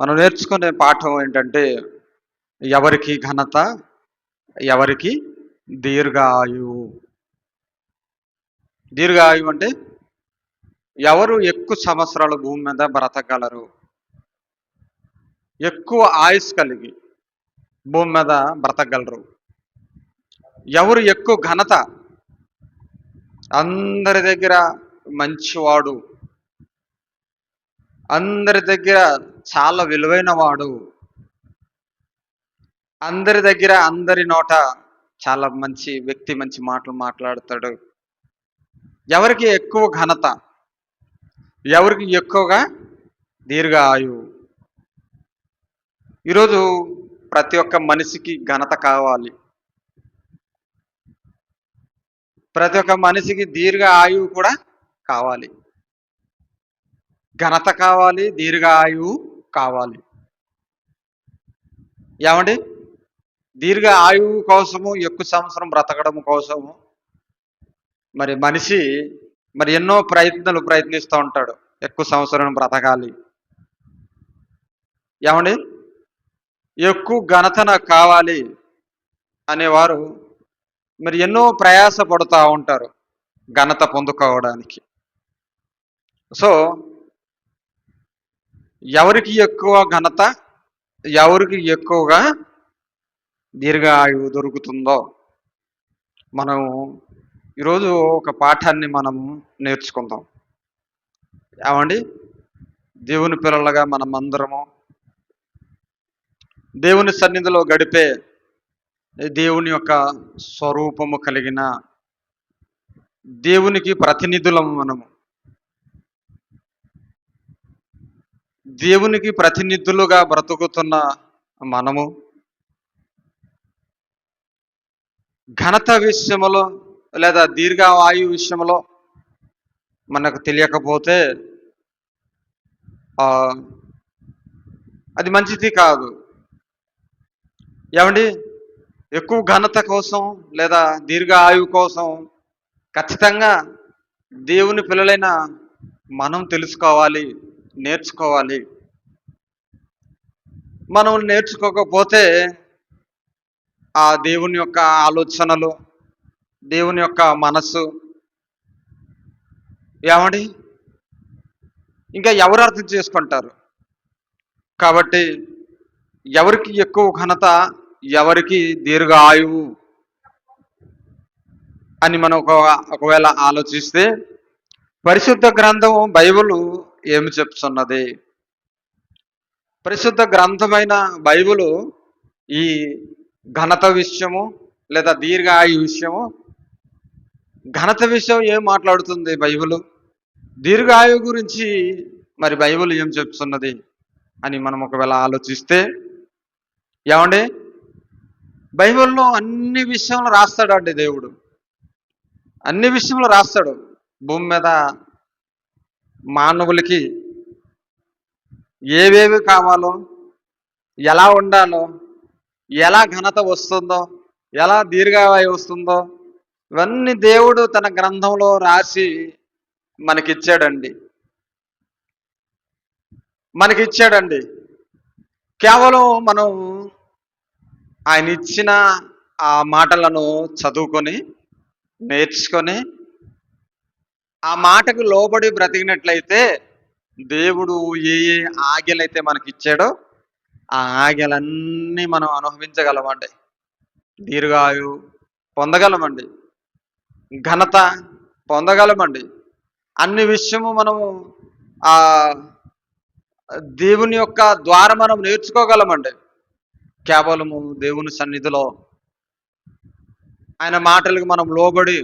మనం నేర్చుకునే పాఠం ఏంటంటే ఎవరికి ఘనత ఎవరికి దీర్ఘాయువు. దీర్ఘాయువు అంటే ఎవరు ఎక్కువ సంవత్సరాలు భూమి మీద బ్రతకగలరు? ఎక్కువ ఆయుస్ కలిగి భూమి మీద బ్రతకగలరు. ఎవరు ఎక్కువ ఘనత? అందరి దగ్గర మంచివాడు అందరి దగ్గర చాలా విలువైన వాడు. అందరి దగ్గర అందరి నోట చాలా మంచి వ్యక్తి మంచి మాటలు మాట్లాడతాడు. ఎవరికి ఎక్కువ ఘనత ఎవరికి ఎక్కువగా దీర్ఘ ఆయు ఈరోజు ప్రతి ఒక్క మనిషికి ఘనత కావాలి. ప్రతి ఒక్క మనిషికి దీర్ఘ ఆయువు కూడా కావాలి. ఘనత కావాలి దీర్ఘ ఆయువు కావాలి. ఏమండి? దీర్ఘ ఆయువు కోసము ఎక్కువ సంవత్సరం బ్రతకడం కోసము మరి మనిషి మరి ఎన్నో ప్రయత్నాలు ప్రయత్నిస్తూ ఉంటాడు. ఎక్కువ సంవత్సరం బ్రతకాలి. ఏమండి? ఎక్కువ ఘనత నాకు కావాలి అనేవారు మరి ఎన్నో ప్రయాస పడుతూ ఉంటారు ఘనత పొందుకోవడానికి. సో ఎవరికి ఎక్కువ ఘనత ఎవరికి ఎక్కువగా దీర్ఘాయువు దొరుకుతుందో మనం ఈరోజు ఒక పాఠాన్ని మనం నేర్చుకుందాం. ఏమండి? దేవుని పిల్లలుగా మనం అందరము దేవుని సన్నిధిలో గడిపే దేవుని యొక్క స్వరూపము కలిగిన దేవునికి ప్రతినిధులము మనము. దేవునికి ప్రతినిధులుగా బ్రతుకుతున్న మనము ఘనత విషయంలో లేదా దీర్ఘవాయు విషయంలో మనకు తెలియకపోతే అది మంచిది కాదు. ఏమండి? ఎక్కువ ఘనత కోసం లేదా దీర్ఘ ఆయువు కోసం ఖచ్చితంగా దేవుని పిల్లలైన మనం తెలుసుకోవాలి. నేర్చుకోవాలి. మనం నేర్చుకోకపోతే ఆ దేవుని యొక్క ఆలోచనలు దేవుని యొక్క మనస్సు ఏమండి? ఇంకా ఎవరు అర్థం చేసుకుంటారు? కాబట్టి ఎవరికి ఎక్కువ ఘనత ఎవరికి దీర్ఘ ఆయువు అని మనం ఒక ఒకవేళ ఆలోచిస్తే పరిశుద్ధ గ్రంథం బైబిల్ ఏమి చెప్తున్నది? పరిశుద్ధ గ్రంథమైన బైబులు ఈ ఘనత విషయము లేదా దీర్ఘ ఆయు విషయము ఘనత విషయం ఏం మాట్లాడుతుంది బైబిల్? దీర్ఘాయు గురించి మరి బైబిల్ ఏం చెప్తున్నది అని మనం ఒకవేళ ఆలోచిస్తే ఏమండి? బైబిల్లో అన్ని విషయంలో రాస్తాడు అండి దేవుడు. అన్ని విషయంలో రాస్తాడు. భూమి మీద మానవులకి ఏవేవి కావాలో ఎలా ఉండాలో ఎలా ఘనత వస్తుందో ఎలా దీర్ఘాయు వస్తుందో ఇవన్నీ దేవుడు తన గ్రంథంలో రాసి మనకిచ్చాడండి. మనకిచ్చాడండి. కేవలం మనం ఆయన ఇచ్చిన ఆ మాటలను చదువుకొని నేర్చుకొని ఆ మాటకు లోబడి బ్రతికినట్లయితే దేవుడు ఏ ఏ ఆజ్ఞలైతే మనకి ఇచ్చాడో ఆ ఆజ్ఞలన్నీ మనం అనుభవించగలమండి. దీర్ఘాయు పొందగలమండి. ఘనత పొందగలమండి. అన్ని విషయము మనము ఆ దేవుని యొక్క ద్వారా మనం నేర్చుకోగలమండి. కేవలము దేవుని సన్నిధిలో ఆయన మాటలకు మనం లోబడి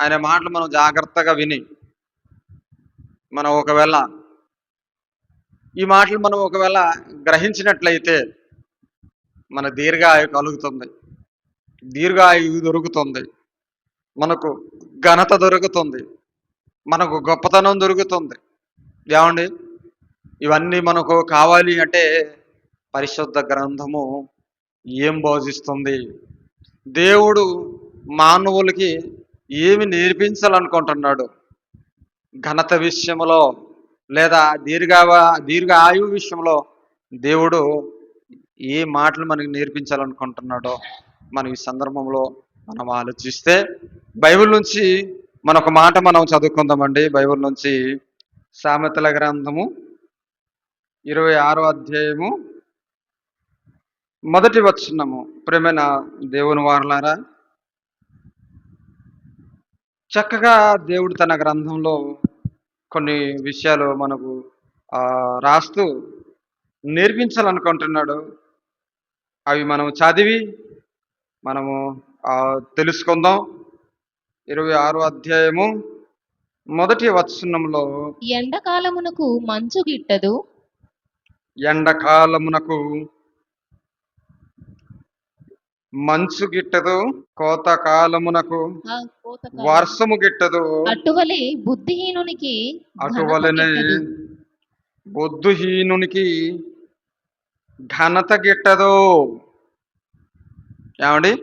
ఆయన మాటలు మనం జాగ్రత్తగా విని మనం ఒకవేళ ఈ మాటలు మనం ఒకవేళ గ్రహించినట్లయితే మన దీర్ఘాయు కలుగుతుంది. దీర్ఘాయువు దొరుకుతుంది. మనకు ఘనత దొరుకుతుంది. మనకు గొప్పతనం దొరుకుతుంది. ఏమండి? ఇవన్నీ మనకు కావాలి అంటే పరిశుద్ధ గ్రంథము ఏం బోధిస్తుంది? దేవుడు మానవులకి ఏమి నేర్పించాలనుకుంటున్నాడు? ఘనత విషయంలో లేదా దీర్ఘ దీర్ఘ ఆయువు విషయంలో దేవుడు ఏ మాటలు మనకి నేర్పించాలనుకుంటున్నాడో మనం ఈ సందర్భంలో మనం ఆలోచిస్తే బైబిల్ నుంచి మన ఒక మాట మనం చదువుకుందామండి. బైబిల్ నుంచి సామెతల గ్రంథము ఇరవై ఆరో అధ్యాయము మొదటి వచ్చినము ప్రేమైన దేవుని వారలారా చక్కగా దేవుడు తన గ్రంథంలో కొన్ని విషయాలు మనకు రాస్తూ నేర్పించాలనుకుంటున్నాడు. అవి మనం చదివి మనము తెలుసుకుందాం. ఇరవై ఆరో అధ్యాయము మొదటి వచనంలో ఎండకాలమునకు మంచు గిట్టదు. ఎండకాలమునకు మంచు గిట్టదు కోతకాలమునకు ఆ కోతకాలం. వర్షము గిట్టదు. అటువలే బుద్ధిహీనునికి అటువలనే. బుద్ధుహీనునికి ఘనత గిట్టదు. ఏమండి?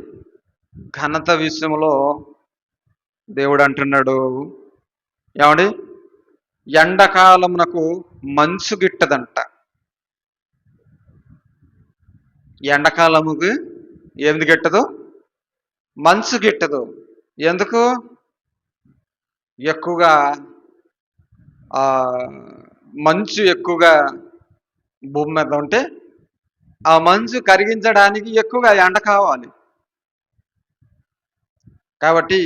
ఘనత విషయంలో దేవుడు అంటున్నాడు. ఏమండి? ఎండాకాలమునకు మంచు గిట్టదంట. ఎండాకాలముకు ఏమిది గిట్టదు? మంచు గిట్టదు. ఎందుకు? ఎక్కువగా మంచు ఎక్కువగా భూమి మీద ఉంటే ఆ మంచు కరిగించడానికి ఎక్కువగా ఎండ కావాలి. కాబట్టి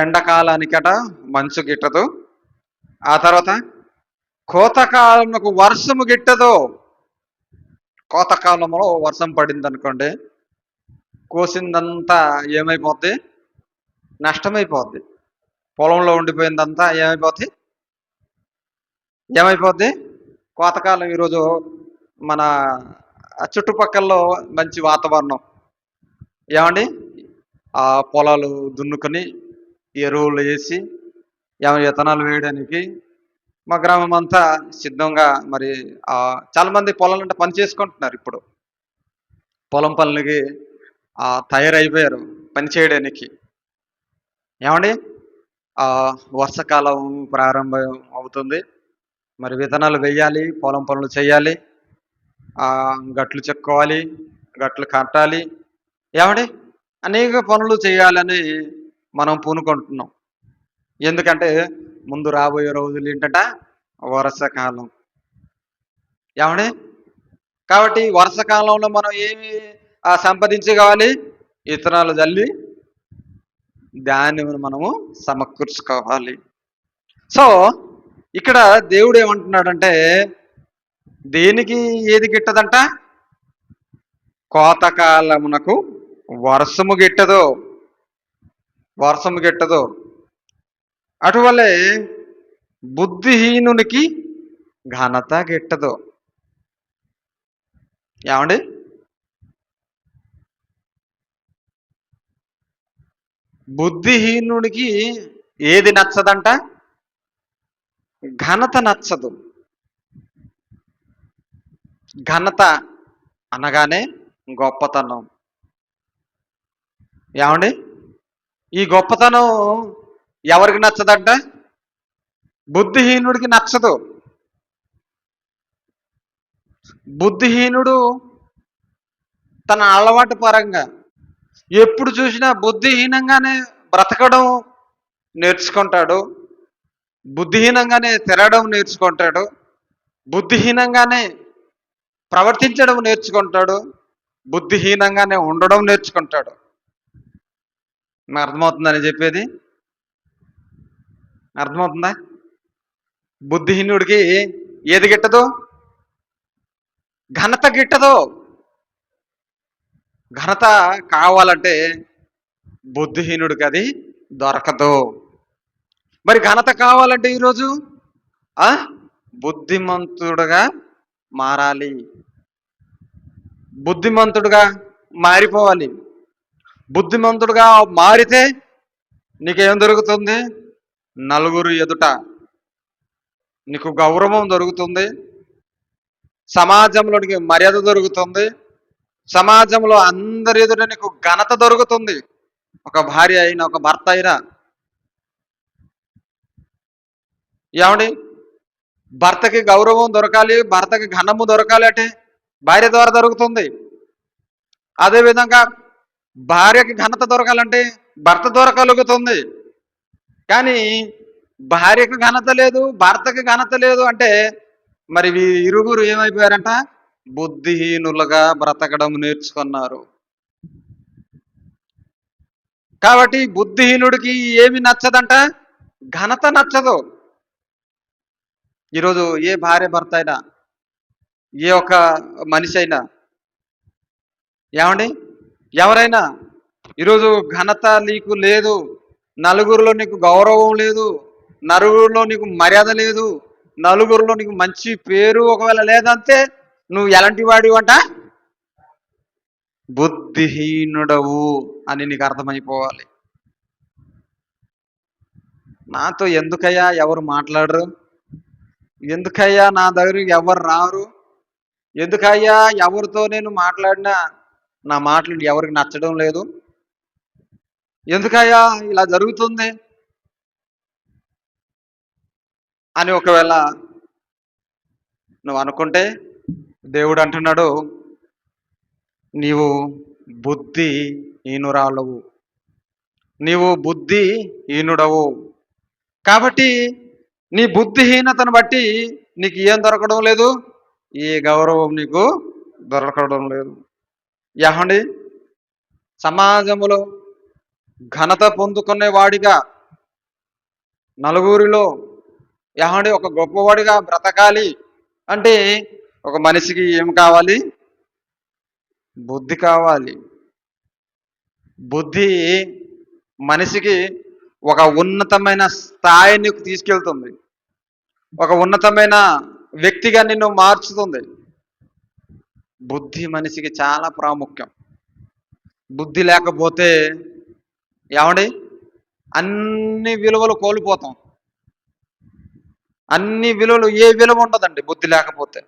ఎండాకాలానికట మంచు గిట్టదు. ఆ తర్వాత కోతకాలంలో వర్షము గిట్టదు. కోతకాలంలో వర్షం పడింది అనుకోండి కోసిందంతా ఏమైపోద్ది? నష్టమైపోద్ది. పొలంలో ఉండిపోయిందంతా ఏమైపోద్ది? ఏమైపోద్ది? కోతకాలం ఈరోజు మన చుట్టుపక్కల మంచి వాతావరణం. ఏమండి? ఆ పొలాలు దున్నుకొని ఎరువులు వేసి ఏమైనా విత్తనాలు వేయడానికి మా గ్రామం అంతా సిద్ధంగా మరి చాలామంది పొలాలంటే పని చేసుకుంటున్నారు ఇప్పుడు. పొలం పనులకి తయారైపోయారు పని చేయడానికి. ఏమండి? వర్షాకాలం ప్రారంభం అవుతుంది. మరి విత్తనాలు వేయాలి పొలం పనులు చేయాలి గట్లు చెక్కోవాలి గట్లు కట్టాలి. ఏమండి? అనేక పనులు చేయాలని మనం పూనుకుంటున్నాం. ఎందుకంటే ముందు రాబోయే రోజులు ఏంటంట? వర్షాకాలం ఏమండి? కాబట్టి వర్షాకాలంలో మనం ఏమి ఆ, సంపాదించుకోవాలి? విత్తనాలు జల్లి దాన్ని మనము సమకూర్చుకోవాలి. సో ఇక్కడ దేవుడు ఏమంటున్నాడంటే దేనికి ఏది గిట్టదంట? కోతకాలమునకు వర్షము గిట్టదు. వర్షము గిట్టదు. అటువలే బుద్ధిహీనునికి ఘనత గిట్టదు. ఏమండి? బుద్ధిహీనుడికి ఏది నచ్చదంట? ఘనత నచ్చదు. ఘనత అనగానే గొప్పతనం. ఏమండి? ఈ గొప్పతనం ఎవరికి నచ్చదంట? బుద్ధిహీనుడికి నచ్చదు. బుద్ధిహీనుడు తన అలవాటు పరంగా ఎప్పుడు చూసినా బుద్ధిహీనంగానే బ్రతకడం నేర్చుకుంటాడు. బుద్ధిహీనంగానే తిరగడం నేర్చుకుంటాడు. బుద్ధిహీనంగానే ప్రవర్తించడం నేర్చుకుంటాడు. బుద్ధిహీనంగానే ఉండడం నేర్చుకుంటాడు. అర్థమవుతుందని చెప్పేది? అర్థమవుతుందా? బుద్ధిహీనుడికి ఏది గిట్టదు? ఘనత గిట్టదు. ఘనత కావాలంటే బుద్ధిహీనుడికి అది దొరకదు. మరి ఘనత కావాలంటే ఈరోజు ఆ? బుద్ధిమంతుడుగా మారాలి. బుద్ధిమంతుడుగా మారిపోవాలి. బుద్ధిమంతుడుగా మారితే నీకేం దొరుకుతుంది? నలుగురు ఎదుట నీకు గౌరవం దొరుకుతుంది. సమాజంలోనికి మర్యాద దొరుకుతుంది. సమాజంలో అందరి ఎదుట నీకు ఘనత దొరుకుతుంది. ఒక భార్య అయినా ఒక భర్త అయినా. ఏమండి? భర్తకి గౌరవం దొరకాలి భర్తకి ఘనము దొరకాలి అంటే భార్య ద్వారా దొరుకుతుంది. అదేవిధంగా భార్యకి ఘనత దొరకాలంటే భర్త ద్వారా కలుగుతుంది. కానీ భార్యకు ఘనత లేదు భర్తకు ఘనత లేదు అంటే మరి ఇరుగురు ఏమైపోయారంట? బుద్ధిహీనులుగా బ్రతకడం నేర్చుకున్నారు. కాబట్టి బుద్ధిహీనుడికి ఏమి నచ్చదంట? ఘనత నచ్చదు. ఈరోజు ఏ భార్య భర్త అయినా ఏ ఒక మనిషి అయినా ఏమండి? ఎవరైనా ఈరోజు ఘనత నీకు లేదు. నలుగురిలో నీకు గౌరవం లేదు నలుగురిలో నీకు మర్యాద లేదు నలుగురిలో నీకు మంచి పేరు ఒకవేళ లేదంటే నువ్వు ఎలాంటి వాడివి అంట? బుద్ధిహీనుడవు అని నీకు అర్థమైపోవాలి. నాతో ఎందుకయ్యా ఎవరు మాట్లాడరు? ఎందుకయ్యా నా దగ్గరికి ఎవరు రారు? ఎందుకయ్యా ఎవరితో నేను మాట్లాడినా నా మాటలు ఎవరికి నచ్చడం లేదు? ఎందుకయ్యా ఇలా జరుగుతుంది? అని ఒకవేళ నువ్వు అనుకుంటే దేవుడు అంటున్నాడు నీవు బుద్ధి హీనురాలవు. నీవు బుద్ధి హీనుడవు. కాబట్టి నీ బుద్ధిహీనతను బట్టి నీకు ఏం దొరకడం లేదు? ఏ గౌరవం నీకు దొరకడం లేదు. యాహండి సమాజంలో ఘనత పొందుకునే వాడిగా నలుగురిలో ఏమండి ఒక గొప్పవాడిగా బ్రతకాలి అంటే ఒక మనిషికి ఏం కావాలి? బుద్ధి కావాలి. బుద్ధి మనిషికి ఒక ఉన్నతమైన స్థాయిని తీసుకెళ్తుంది. ఒక ఉన్నతమైన వ్యక్తిగా నిన్ను మార్చుతుంది. బుద్ధి మనిషికి చాలా ప్రాముఖ్యం. బుద్ధి లేకపోతే ఏమండి? అన్ని విలువలు కోల్పోతాం. అన్ని విలువలు ఏ విలువ ఉండదండి బుద్ధి లేకపోతే.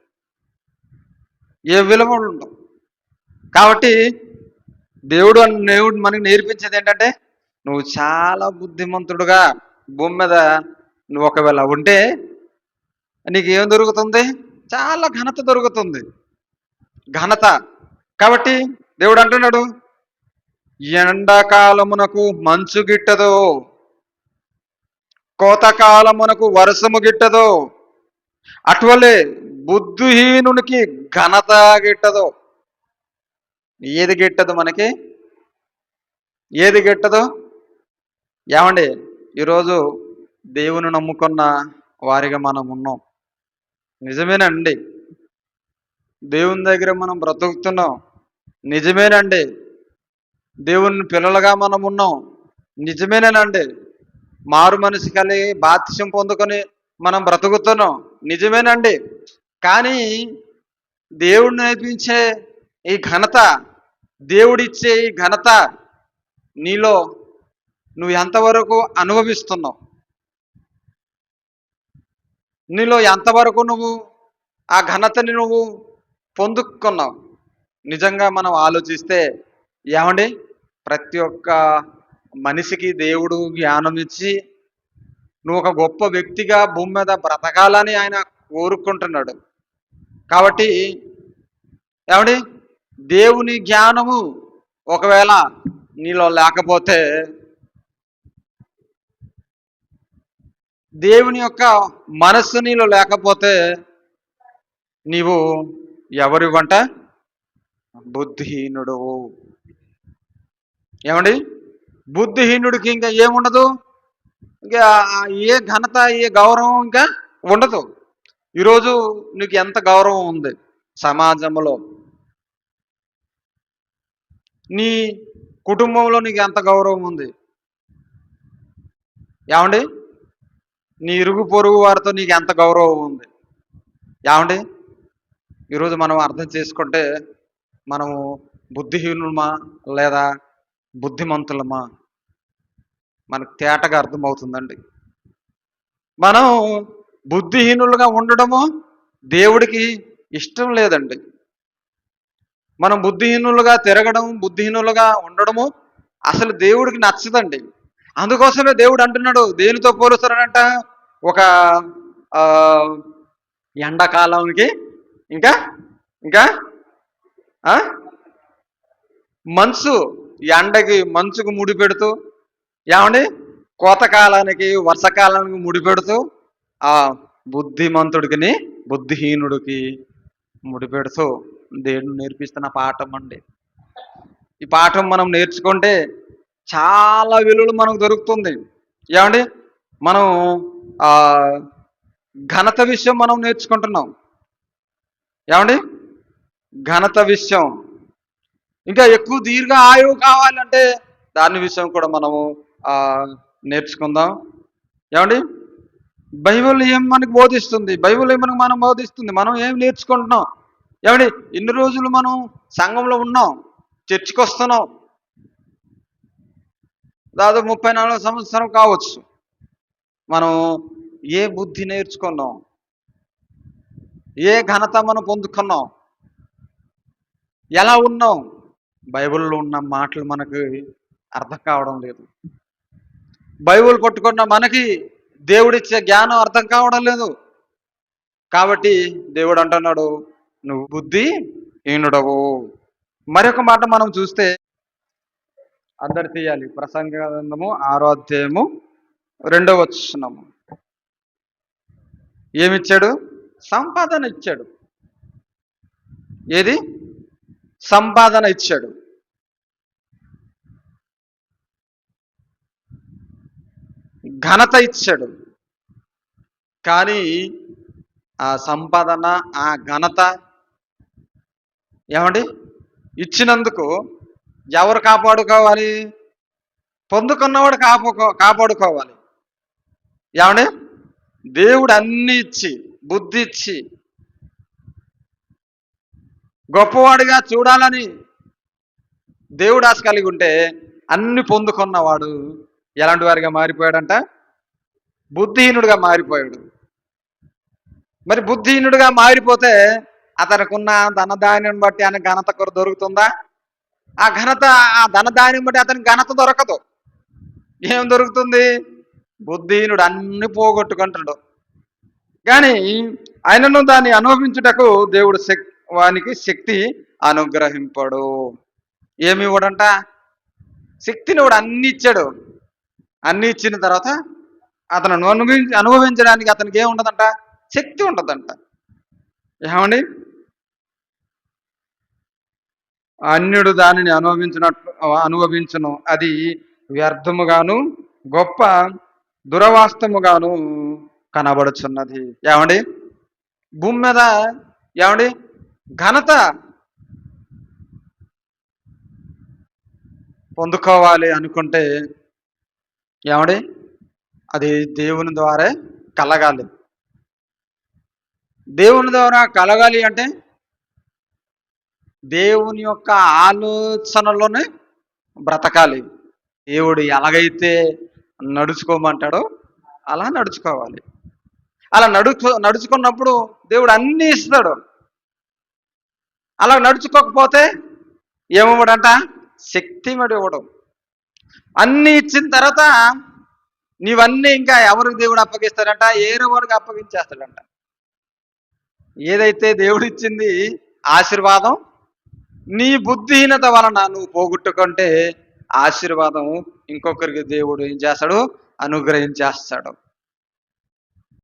ఏ విలువ ఉండవు కాబట్టి దేవుడు దేవుడు మనకి నేర్పించేది ఏంటంటే నువ్వు చాలా బుద్ధిమంతుడుగా భూమి మీద నువ్వు ఒకవేళ ఉంటే నీకు ఏం దొరుకుతుంది? చాలా ఘనత దొరుకుతుంది. ఘనత. కాబట్టి దేవుడు అంటున్నాడు ఎండాకాలమునకు మంచు గిట్టదు కోతకాలమునకు వర్షము గిట్టదు అటువలే బుద్ధిహీనునికి ఘనత గిట్టదు. ఏది గిట్టదు మనకి? ఏది గిట్టదు? ఏమండి ఈరోజు దేవుని నమ్ముకున్న వారిగా మనం ఉన్నాం. నిజమేనండి. దేవుని దగ్గర మనం బ్రతుకుతున్నాం. నిజమేనండి. దేవుని పిల్లలుగా మనం ఉన్నాం. నిజమేనండి మారు మనిషి కలిగి బాధ్యం పొందుకొని మనం బ్రతుకుతున్నాం. నిజమేనండి. కానీ దేవుడు నేర్పించే ఈ ఘనత దేవుడిచ్చే ఈ ఘనత నీలో నువ్వు ఎంతవరకు అనుభవిస్తున్నావు? నీలో ఎంతవరకు నువ్వు ఆ ఘనతని నువ్వు పొందుకున్నావు? నిజంగా మనం ఆలోచిస్తే ఏమండి? ప్రతి ఒక్క మనిషికి దేవుడు జ్ఞానం ఇచ్చి నువ్వు ఒక గొప్ప వ్యక్తిగా భూమి మీద బ్రతకాలని ఆయన కోరుకుంటున్నాడు. కాబట్టి ఏమండి? దేవుని జ్ఞానము ఒకవేళ నీలో లేకపోతే దేవుని యొక్క మనస్సు నీలో లేకపోతే నీవు ఎవరి వంట బుద్ధిహీనుడు ఏమండి? బుద్ధిహీనుడికి ఇంకా ఏముండదు? ఇంకా ఏ ఘనత ఏ గౌరవం ఇంకా ఉండదు. ఈరోజు నీకు ఎంత గౌరవం ఉంది సమాజంలో? నీ కుటుంబంలో నీకు ఎంత గౌరవం ఉంది? ఏమండి? నీ ఇరుగు పొరుగు వారితో నీకు ఎంత గౌరవం ఉంది? ఏమండి? ఈరోజు మనం అర్థం చేసుకుంటే మనము బుద్ధిహీనుమా లేదా బుద్ధిమంతులమా? మనకు తేటగా అర్థమవుతుందండి. మనం బుద్ధిహీనులుగా ఉండడము దేవుడికి ఇష్టం లేదండి. మనం బుద్ధిహీనులుగా తిరగడం బుద్ధిహీనులుగా ఉండడము అసలు దేవుడికి నచ్చదండి. అందుకోసమే దేవుడు అంటున్నాడు దేనితో పోలుస్తారంట ఒక ఎండాకాలంకి ఇంకా ఇంకా మనసు మంచు ఎండకి మంచుకు ముడి పెడుతూ ఏమండి? కోతకాలానికి వర్షకాలానికి ముడి పెడుతూ ఆ బుద్ధిమంతుడికిని బుద్ధిహీనుడికి ముడి పెడుతూ దేవుడు నేర్పిస్తున్న పాఠం అండి. ఈ పాఠం మనం నేర్చుకుంటే చాలా విలువలు మనకు దొరుకుతుంది. ఏమండి? మనం ఆ ఘనత విషయం మనం నేర్చుకుంటున్నాం. ఏమండి? ఘనత విషయం. ఇంకా ఎక్కువ దీర్ఘ ఆయువు కావాలంటే దాని విషయం కూడా మనము నేర్చుకుందాం. ఏమండి? బైబిల్ ఏం మనకు బోధిస్తుంది? బైబిల్ ఏం మనకు మనం బోధిస్తుంది? మనం ఏం నేర్చుకుంటున్నాం? ఏమండి? ఇన్ని రోజులు మనం సంఘంలో ఉన్నాం చర్చికి వస్తున్నాం దాదాపు ముప్పై నాలుగు సంవత్సరం కావచ్చు. మనం ఏ బుద్ధి నేర్చుకున్నాం? ఏ ఘనత మనం పొందుకున్నాం? ఎలా ఉన్నాం? బైబిల్లో ఉన్న మాటలు మనకు అర్థం కావడం లేదు. బైబిల్ కొట్టుకున్న మనకి దేవుడిచ్చే జ్ఞానం అర్థం కావడం లేదు. కాబట్టి దేవుడు అంటున్నాడు నువ్వు బుద్ధి ఈనుడవు మరొక మాట మనం చూస్తే అందరు తీయాలి. ప్రసంగము ఆరాధ్యము ఆరో అధ్యాయము రెండవ వచ్చినము ఏమిచ్చాడు? సంపాదన ఇచ్చాడు. ఏది? సంపాదన ఇచ్చాడు. ఘనత ఇచ్చాడు. కానీ ఆ సంపాదన ఆ ఘనత ఏమండి? ఇచ్చినందుకు ఎవరు కాపాడుకోవాలి? పొందుకున్నవాడు కాపాడుకో కాపాడుకోవాలి. ఏమండి? దేవుడు అన్ని ఇచ్చి బుద్ధి ఇచ్చి గొప్పవాడిగా చూడాలని దేవుడు ఆశ కలిగి ఉంటే అన్ని పొందుకున్నవాడు ఎలాంటి వారిగా మారిపోయాడంట? బుద్ధిహీనుడిగా మారిపోయాడు. మరి బుద్ధిహీనుడిగా మారిపోతే అతనికి ఉన్న ధనధాన్యం బట్టి ఆయన ఘనత కొర దొరుకుతుందా? ఆ ఘనత ఆ ధనధాన్యం బట్టి అతనికి ఘనత దొరకదు. ఏం దొరుకుతుంది? బుద్ధిహీనుడు అన్ని పోగొట్టుకుంటాడు. కానీ ఆయనను దాన్ని అనుభవించుటకు దేవుడు శక్తి వానికి శక్తి అనుగ్రహింపడు. ఏమి ఇవ్వడంట శక్తిని వాడు అన్ని ఇచ్చాడు అన్ని ఇచ్చిన తర్వాత అతను అనుభవించి అనుభవించడానికి అతనికి ఏముండదంట? శక్తి ఉండదంట. ఏమండి? అన్యుడు దానిని అనుభవించినట్లు అనుభవించును. అది వ్యర్థముగాను గొప్ప దురవాస్తముగాను కనబడుచున్నది. ఏమండి? భూమి మీద ఏమండి? ఘనత పొందుకోవాలి అనుకుంటే ఏమండి? అది దేవుని ద్వారా కలగాలి. దేవుని ద్వారా కలగాలి అంటే దేవుని యొక్క ఆలోచనలోనే బ్రతకాలి. దేవుడు ఎలాగైతే నడుచుకోమంటాడో అలా నడుచుకోవాలి. అలా నడుచు నడుచుకున్నప్పుడు దేవుడు అన్నీ ఇస్తాడు. అలా నడుచుకోకపోతే ఏమివ్వడంట? శక్తి మడి ఇవ్వడం అన్నీ ఇచ్చిన తర్వాత నీవన్నీ ఇంకా ఎవరికి దేవుడు అప్పగిస్తాడంట? ఏరేవాడికి అప్పగించేస్తాడంట. ఏదైతే దేవుడు ఇచ్చింది ఆశీర్వాదం నీ బుద్ధిహీనత వలన నువ్వు పోగొట్టుకుంటే ఆశీర్వాదం ఇంకొకరికి దేవుడు ఏం చేస్తాడు? అనుగ్రహించేస్తాడు.